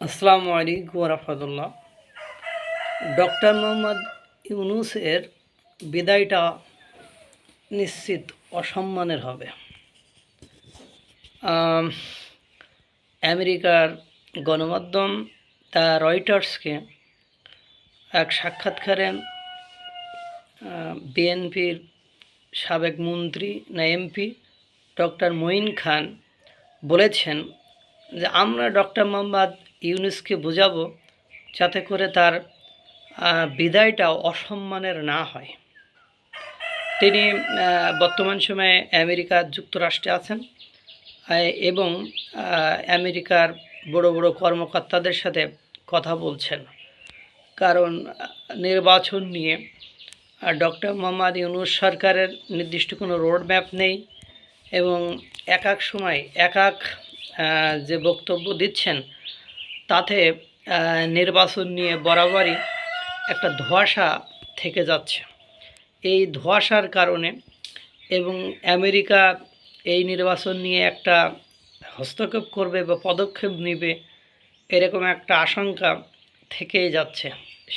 আসসালামু আলাইকুম রহমতুল্লাহ। ডক্টর মোহাম্মদ ইউনুসের বিদায়টা নিশ্চিত অসম্মানের হবে। আমেরিকার গণমাধ্যম তা রয়টার্সকে এক সাক্ষাৎকারে বিএনপির সাবেক মন্ত্রী না এমপি ডক্টর মঈন খান বলেছেন যে আমরা ডক্টর মোহাম্মদ ইউনুসকে বোঝাবো যাতে করে তার বিদায়টা অসম্মানের না হয়। তিনি বর্তমান সময়ে আমেরিকা যুক্তরাষ্ট্রে আছেন এবং আমেরিকার বড় বড় কর্মকর্তাদের সাথে কথা বলছেন। কারণ, নির্বাচন নিয়ে ডক্টর মোহাম্মদ ইউনুস সরকারের নির্দিষ্ট কোনো রোড ম্যাপ নেই এবং এক এক সময় এক এক যে বক্তব্য দিচ্ছেন তাতে নির্বাচন নিয়ে বরাবরই একটা ধোঁয়াশা থেকে যাচ্ছে। এই ধোঁয়াশার কারণে এবং আমেরিকা এই নির্বাচন নিয়ে একটা হস্তক্ষেপ করবে বা পদক্ষেপ নেবে এরকম একটা আশঙ্কা থেকেই যাচ্ছে।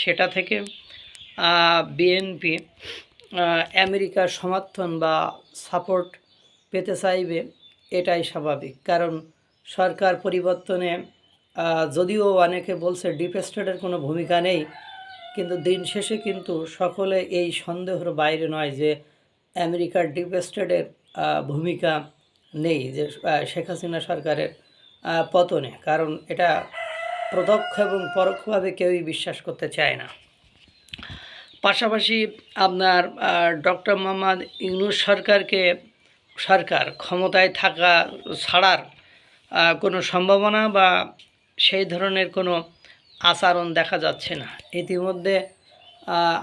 সেটা থেকে বিএনপি আমেরিকার সমর্থন বা সাপোর্ট পেতে চাইবে এটাই স্বাভাবিক। কারণ সরকার পরিবর্তনে যদিও অনেকে বলছে ডিপ স্টেটের কোনো ভূমিকা নেই, কিন্তু দিন শেষে কিন্তু সকলে এই সন্দেহের বাইরে নয় যে আমেরিকার ডিপ স্টেটের ভূমিকা নেই, যে শেখ হাসিনা সরকারের পতনে। কারণ এটা প্রত্যক্ষ এবং পরোক্ষভাবে কেউই বিশ্বাস করতে চায় না। পাশাপাশি আপনার ডক্টর মোহাম্মদ ইউনুস সরকারকে, সরকার ক্ষমতায় থাকা ছাড়ার কোনো সম্ভাবনা বা সেই ধরনের কোনো আচরণ দেখা যাচ্ছে না। ইতিমধ্যে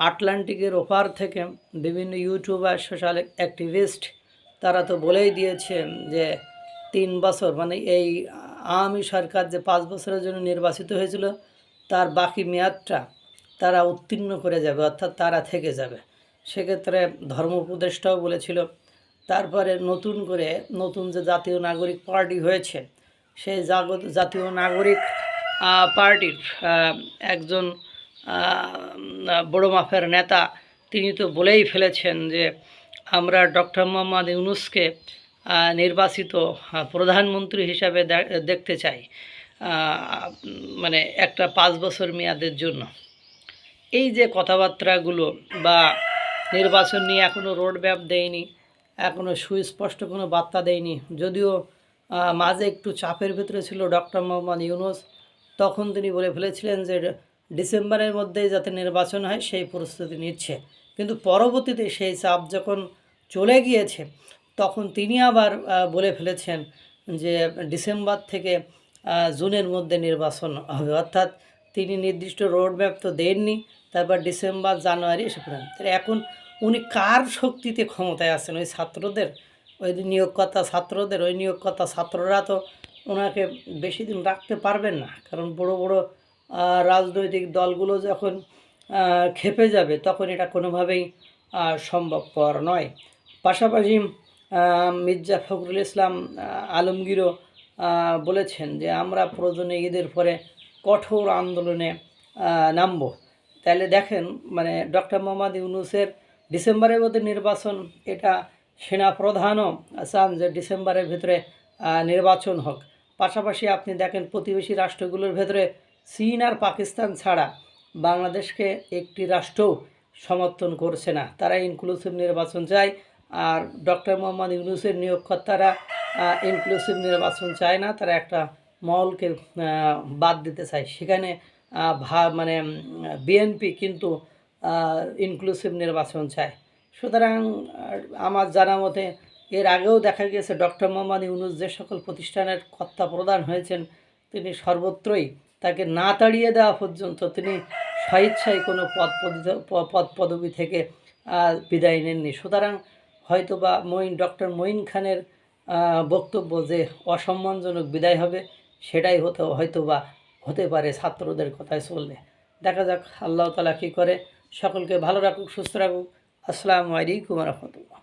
আটলান্টিকের ওপার থেকে বিভিন্ন ইউটিউবার, সোশ্যাল অ্যাক্টিভিস্ট, তারা তো বলেই দিয়েছেন যে তিন বছর মানে এই আওয়ামী সরকার যে পাঁচ বছরের জন্য নির্বাচিত হয়েছিল, তার বাকি মেয়াদটা তারা উত্তীর্ণ করে যাবে, অর্থাৎ তারা থেকে যাবে। সেক্ষেত্রে ধর্ম উপদেষ্টাও বলেছিল, তারপরে নতুন করে নতুন যে জাতীয় নাগরিক পার্টি হয়েছে সেই জাগত জাতীয় নাগরিক পার্টির একজন বড় মাপের নেতা, তিনি তো বলেই ফেলেছেন যে আমরা ডক্টর মোহাম্মদ ইউনুসকে নির্বাচিত প্রধানমন্ত্রী হিসাবে দেখতে চাই মানে একটা পাঁচ বছর মেয়াদের জন্য। এই যে কথাবার্তাগুলো বা নির্বাচন নিয়ে এখনও রোড ম্যাপ দেয়নি এখনও সুস্পষ্ট কোনো বার্তা দেয়নি, যদিও মাঝে একটু চাপের ভিতরে ছিল ডক্টর মোহাম্মদ ইউনুস। তখন তিনি বলে ফেলেছিলেন যে, ডিসেম্বরের মধ্যেই যাতে নির্বাচন হয়, সেই প্রস্তুতি নিচ্ছে। কিন্তু পরবর্তীতে সেই চাপ যখন চলে গিয়েছে, তখন তিনি আবার বলে ফেলেছেন যে, ডিসেম্বর থেকে জুনের মধ্যে নির্বাচন হবে। অর্থাৎ তিনি নির্দিষ্ট রোড ম্যাপ তো দেননি, তারপর ডিসেম্বর, জানুয়ারি, এসে এখন উনি কার শক্তিতে ক্ষমতায় আছেন? ওই ছাত্রদের? ওই নিয়োগকর্তা ছাত্রদের, ওই নিয়োগকর্তা ছাত্ররা তো ওনাকে বেশি দিন রাখতে পারবেন না। কারণ বড় বড় রাজনৈতিক দলগুলো যখন খেপে যাবে, তখন এটা কোনোভাবেই সম্ভবপর নয়। পাশাপাশি মির্জা ফখরুল ইসলাম আলমগীরও বলেছেন যে আমরা প্রয়োজনে ঈদের পরে কঠোর আন্দোলনে নামব। তাহলে দেখেন মানে ডক্টর মোহাম্মদ ইউনুসের ডিসেম্বরের মধ্যে নির্বাচন, এটা সেনা প্রধানও চান যে ডিসেম্বরের ভিতরে নির্বাচন হোক। পাশাপাশি আপনি দেখেন প্রতিবেশী রাষ্ট্রগুলোর ভেতরে চীন আর পাকিস্তান ছাড়া বাংলাদেশকে একটি রাষ্ট্রও সমর্থন করছে না। তারা ইনক্লুসিভ নির্বাচন চায় আর ডক্টর মোহাম্মদ ইউনুসের নিয়োগকর্তারা ইনক্লুসিভ নির্বাচন চায় না। তারা একটা মহলকে বাদ দিতে চায়। সেখানে ভা মানে বিএনপি কিন্তু ইনক্লুসিভ নির্বাচন চায়। সুতরাং আমার জানা মতে এর আগেও দেখা গিয়েছে ডক্টর মোহাম্মদ ইউনুস যে সকল প্রতিষ্ঠানের কর্তা প্রদান হয়েছেন, তিনি সর্বত্রই তাকে না তাড়িয়ে দেওয়া পর্যন্ত তিনি স্বেচ্ছায় কোনো পদ পদ- পদবি থেকে বিদায় নেননি। সুতরাং হয়তো বা মঈন, ডক্টর মঈন খানের বক্তব্য যে অসম্মানজনক বিদায় হবে, সেটাই হতে হয়তো বা হতে পারে ছাত্রদের কথায় চললে। দেখা যাক আল্লাহ তালা কী করে। সকলকে ভালো রাখুক, সুস্থ রাখুক। আসসালামু আলাইকুম রহমতুল্লাহ